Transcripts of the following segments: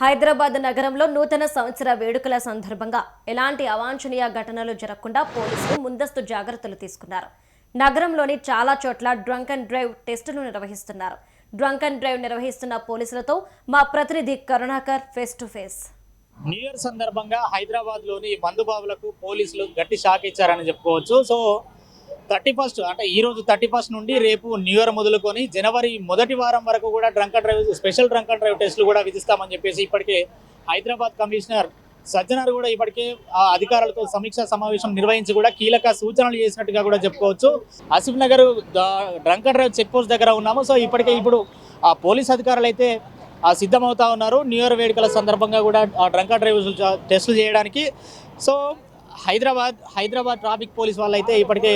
హైదరాబాద్ నగరంలో నూతన సంవత్సర వేడుకల సందర్భంగా ఎలాంటి అవాంఛనీయ ఘటనలు జరగకుండా పోలీసులు ముందస్తు జాగ్రత్తలు తీసుకున్నారు. నగరంలోని చాలా చోట్ల డ్రంక్ అండ్ డ్రైవ్ టెస్టులు నిర్వహిస్తున్నారు. డ్రంక్ అండ్ డ్రైవ్ నిర్వహిస్తున్న పోలీసులతో మా ప్రతినిధి Karunakar face to face new year సందర్భంగా హైదరాబాద్లోని మందుబాబులకు పోలీసులు గట్టి షాక్ ఇచ్చారని చెప్పుకోవచ్చు. సో థర్టీ ఫస్ట్ అంటే ఈ రోజు థర్టీ ఫస్ట్ నుండి రేపు న్యూ ఇయర్ మొదలుకొని జనవరి మొదటి వారం వరకు కూడా drunk drive special drunk drive టెస్టులు కూడా విధిస్తామని చెప్పేసి ఇప్పటికే హైదరాబాద్ కమిషనర్ సజ్జనార్ కూడా ఇప్పటికే ఆ అధికారులతో సమీక్షా సమావేశం నిర్వహించి కూడా కీలక సూచనలు చేసినట్టుగా కూడా చెప్పుకోవచ్చు. Asif Nagar drunk drive check post దగ్గర ఉన్నాము. సో ఇప్పటికే ఇప్పుడు ఆ పోలీస్ అధికారులు అయితే సిద్ధమవుతా ఉన్నారు. న్యూ ఇయర్ వేడుకల సందర్భంగా కూడా ఆ డ్రంక్ డ్రైవ్ టెస్టులు చేయడానికి. So Hyderabad Hyderabad traffic police వాళ్ళు అయితే ఇప్పటికే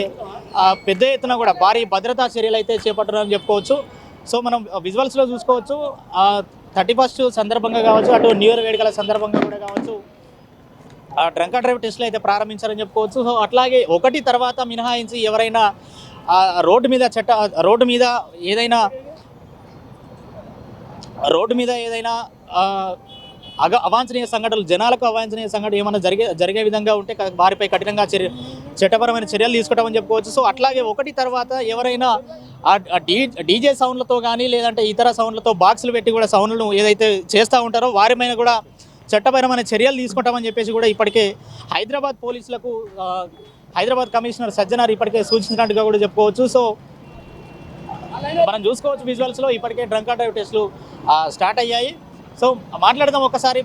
పెద్ద ఎత్తున కూడా భారీ భద్రతా చర్యలు అయితే చేపట్టడం చెప్పుకోవచ్చు. సో మనం విజువల్స్లో చూసుకోవచ్చు. థర్టీ ఫస్ట్ సందర్భంగా కావచ్చు అటు న్యూ ఇయర్ వేడుకల సందర్భంగా కూడా కావచ్చు. డ్రంక్ అండ్ డ్రైవ్ టెస్ట్లు అయితే ప్రారంభించారని చెప్పుకోవచ్చు. సో అట్లాగే ఒకటి తర్వాత మినహాయించి ఎవరైనా రోడ్డు మీద చట్ట రోడ్డు మీద ఏదైనా రోడ్డు మీద ఏదైనా అగ అవాంఛనీయ సంఘటనలు జనాలకు అవాంఛనీయ సంఘటన ఏమైనా జరిగే జరిగే విధంగా ఉంటే వారిపై కఠినంగా చర్య చట్టపరమైన చర్యలు తీసుకుంటామని చెప్పుకోవచ్చు. సో అట్లాగే ఒకటి తర్వాత ఎవరైనా ఆ డీ డీజే సౌండ్లతో కానీ లేదంటే ఇతర సౌండ్లతో బాక్సులు పెట్టి కూడా సౌండ్లను ఏదైతే చేస్తూ ఉంటారో వారి మీద కూడా చట్టపరమైన చర్యలు తీసుకుంటామని చెప్పేసి కూడా ఇప్పటికే హైదరాబాద్ పోలీసులకు హైదరాబాద్ కమిషనర్ సజ్జనార్ ఇప్పటికే సూచించినట్టుగా కూడా చెప్పుకోవచ్చు. సో మనం చూసుకోవచ్చు విజువల్స్లో ఇప్పటికే డ్రంక్ అండ్ డ్రైవ్ టెస్టులు స్టార్ట్ అయ్యాయి. సో మాట్లాడదాం ఒకసారి.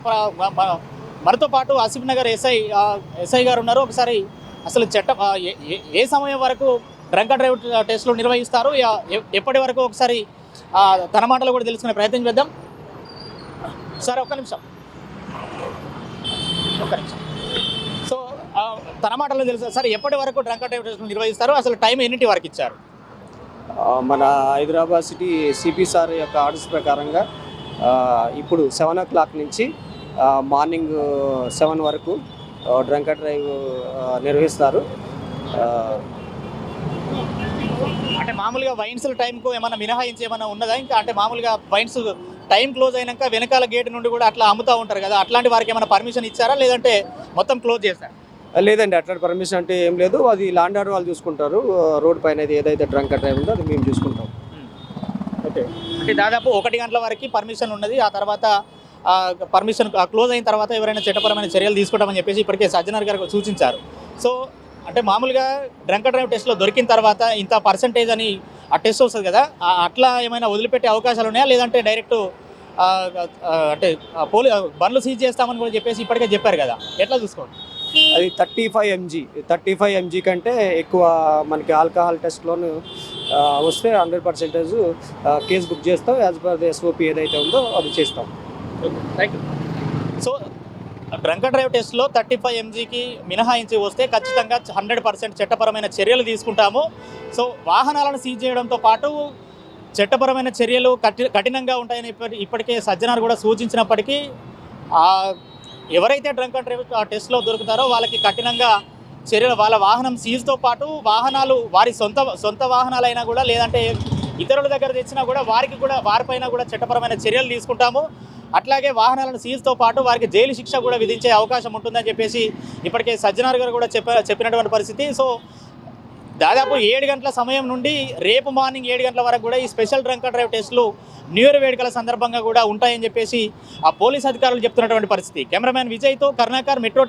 మనతో పాటు ఆసిఫ్ నగర్ ఎస్ఐ ఎస్ఐ గారు ఉన్నారు. ఒకసారి అసలు చట్టం ఏ- ఏ- ఏ సమయం వరకు డ్రంక్ అండ్ డ్రైవ్ టెస్టులు నిర్వహిస్తారు? ఎప్పటి వరకు ఒకసారి తన మాటలు కూడా తెలుసుకునే ప్రయత్నం చేద్దాం. సార్ ఒక్క నిమిషం. ఒక్క నిమిషం. సో తన మాటలు తెలుసు. సార్ ఎప్పటి వరకు డ్రంక్ అండ్ డ్రైవ్ టెస్టులు నిర్వహిస్తారు? అసలు టైం ఎన్నింటి వరకు ఇచ్చారు? మన హైదరాబాద్ సిటీ సిపి సార్ యొక్క ఆర్డర్స్ ప్రకారంగా ఇప్పుడు సెవెన్ ఓ క్లాక్ నుంచి మార్నింగ్ సెవెన్ వరకు డ్రంక్ డ్రైవ్ నిర్వహిస్తారు. అంటే మామూలుగా వైన్స్ టైంకు ఏమైనా మినహాయించి ఏమైనా ఉన్నదా? ఇంకా అంటే మామూలుగా వైన్స్ టైం క్లోజ్ అయినాక వెనకాల గేట్ నుండి కూడా అట్లా అమ్ముతా ఉంటారు కదా అట్లాంటి వారికి ఏమైనా పర్మిషన్ ఇచ్చారా? లేదంటే మొత్తం క్లోజ్ చేశారు? లేదండి అట్లా పర్మిషన్ అంటే ఏం లేదు. అది ల్యాండ్ ఆర్డర్ వాళ్ళు చూసుకుంటారు. రోడ్ పైన ఏది ఏదైతే డ్రంక్ డ్రైవ్ ఉందో అది మేము చూసుకుంటాం. ఉంటాయి అంటే దాదాపు ఒకటి గంటల వరకు పర్మిషన్ ఉన్నది. ఆ తర్వాత పర్మిషన్ క్లోజ్ అయిన తర్వాత ఎవరైనా చట్టపరమైన చర్యలు తీసుకుంటామని చెప్పేసి ఇప్పటికే సజ్జనర్ గారు సూచించారు. సో అంటే మామూలుగా డ్రంక్ డ్రైవ్ టెస్ట్లో దొరికిన తర్వాత ఇంత పర్సంటేజ్ అని ఆ టెస్ట్ వస్తుంది కదా అట్లా ఏమైనా వదిలిపెట్టే అవకాశాలు ఉన్నాయా? లేదంటే డైరెక్ట్ అంటే పోలీ బండ్లు సీజ్ చేస్తామని కూడా చెప్పేసి ఇప్పటికే చెప్పారు కదా. ఎట్లా చూసుకోండి అది thirty five MG thirty five MG కంటే ఎక్కువ మనకి ఆల్కహాల్ టెస్ట్లోను వస్తే హండ్రెడ్ పర్సెంటేజ్ కేసు బుక్ చేస్తాం. యాజ్ పర్ ఎస్ఓపి ఏదైతే ఉందో అది చేస్తాం. Thank you so drunk drive టెస్ట్లో థర్టీ ఫైవ్ ఎంజీకి మినహాయించి వస్తే ఖచ్చితంగా హండ్రెడ్ పర్సెంట్ చట్టపరమైన చర్యలు తీసుకుంటాము. సో వాహనాలను సీజ్ చేయడంతో పాటు చట్టపరమైన చర్యలు కఠినంగా ఉంటాయని ఇప్పటికే సజ్జనార్ కూడా సూచించినప్పటికీ ఎవరైతే డ్రంక్ డ్రైవ్ టెస్ట్లో దొరుకుతారో వాళ్ళకి కఠినంగా చర్యలు వాళ్ళ వాహనం సీజ్తో పాటు వాహనాలు వారి సొంత సొంత వాహనాలైనా కూడా లేదంటే ఇతరుల దగ్గర తెచ్చినా కూడా వారికి కూడా వారిపైన కూడా చట్టపరమైన చర్యలు తీసుకుంటాము. అట్లాగే వాహనాలను సీజ్తో పాటు వారికి జైలు శిక్ష కూడా విధించే అవకాశం ఉంటుందని చెప్పేసి ఇప్పటికే సజ్జనార్ గారు కూడా చెప్ప చెప్పినటువంటి పరిస్థితి. సో దాదాపు ఏడు గంటల సమయం నుండి రేపు మార్నింగ్ ఏడు గంటల వరకు కూడా ఈ స్పెషల్ డ్రంక్ డ్రైవ్ టెస్టులు న్యూ ఇయర్ వేడుకల సందర్భంగా కూడా ఉంటాయని చెప్పేసి ఆ పోలీస్ అధికారులు చెప్తున్నటువంటి పరిస్థితి. Cameraman విజయ్తో Karunakar metro